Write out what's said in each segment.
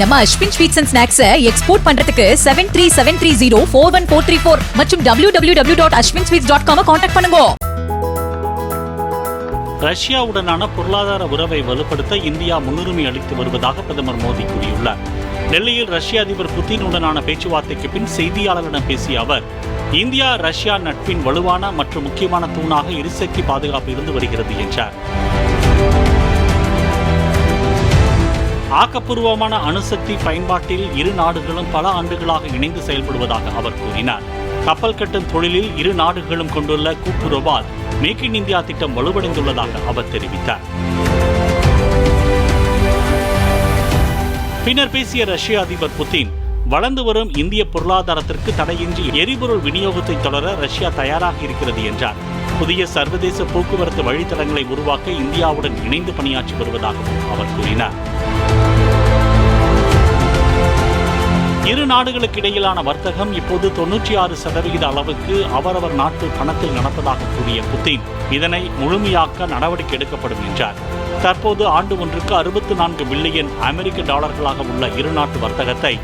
நம்ம Ashwin sweets and snacks export பண்றதுக்கு seven three seven three zero four one four three four மற்றும் W W W dot Ashwin sweets dot com contact பண்ணுங்க. ரஷ்யாவுடனான பொருளாதார உறவை வலுப்படுத்த இந்தியா முன்னுரிமை அளித்து வருவதாக பிரதமர் மோடி கூறியுள்ளார். டெல்லியில் ரஷ்ய அதிபர் புதினுடனான பேச்சுவார்த்தைக்கு பின் செய்தியாளர்களிடம் பேசிய அவர் இந்தியா ரஷ்யா நட்பின் வலுவான மற்றும் முக்கியமான தூணாக எரிசக்தி பாதுகாப்பு இருந்து வருகிறது என்றார். ஆக்கப்பூர்வமான அணுசக்தி பயன்பாட்டில் இரு நாடுகளும் பல ஆண்டுகளாக இணைந்து செயல்படுவதாக அவர் கூறினார். கப்பல் கட்டும் தொழிலில் இரு நாடுகளும் கொண்டுள்ள கூட்டுறவால் மேக் இன் இந்தியா திட்டம் வலுவடைந்துள்ளதாக அவர் தெரிவித்தார். பின்னர் பேசிய ரஷ்ய அதிபர் புதின் வளர்ந்து வரும் இந்திய பொருளாதாரத்திற்கு தடையின்றி எரிபொருள் விநியோகத்தை தொடர ரஷ்யா தயாராக இருக்கிறது என்றார். புதிய சர்வதேச போக்குவரத்து வழித்தடங்களை உருவாக்க இந்தியாவுடன் இணைந்து பணியாற்றி வருவதாகவும் அவர் கூறினார். நாடுகளுக்கு இடையிலான வர்த்தகம் இப்போது தொன்னூற்றி ஆறு சதவிகித அளவுக்கு அவரவர் நாட்டு பணத்தில் நடப்பதாக கூறிய புதின் இதனை முழுமையாக்க நடவடிக்கை எடுக்கப்படும் என்றார். தற்போது ஆண்டு ஒன்றுக்கு அறுபத்து நான்கு பில்லியன் அமெரிக்க டாலர்களாக உள்ள இரு நாட்டு வர்த்தகத்தை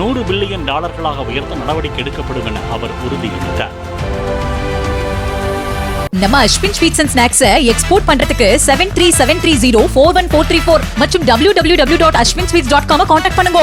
நூறு பில்லியன் டாலர்களாக உயர்த்த நடவடிக்கை எடுக்கப்படும் என அவர் உறுதியளித்தார். நம்ம Ashwin sweets and snacks export பண்றதுக்கு seven three seven three zero four one four three four மற்றும் W W W dot Ashwin sweets dot com contact பண்ணுங்க.